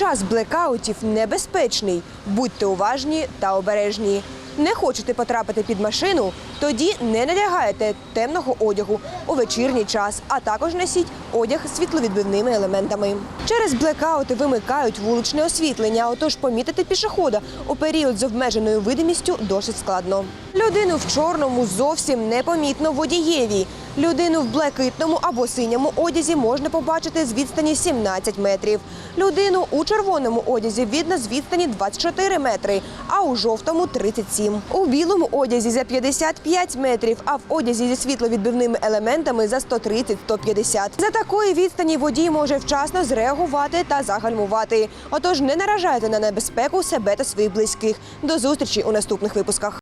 Час блекаутів небезпечний. Будьте уважні та обережні. Не хочете потрапити під машину? Тоді не надягайте темного одягу у вечірній час, а також носіть одяг з світловідбивними елементами. Через блекаути вимикають вуличне освітлення, отож помітити пішохода у період з обмеженою видимістю досить складно. Людину в чорному зовсім непомітно водієві. Людину в блакитному або синьому одязі можна побачити з відстані 17 метрів. Людину у червоному одязі видно з відстані 24 метри, а у жовтому 37. У білому одязі за 55 метрів, а в одязі зі світловідбивними елементами за 130-150. За такої відстані водій може вчасно зреагувати та загальмувати. Отож, не наражайте на небезпеку себе та своїх близьких. До зустрічі у наступних випусках.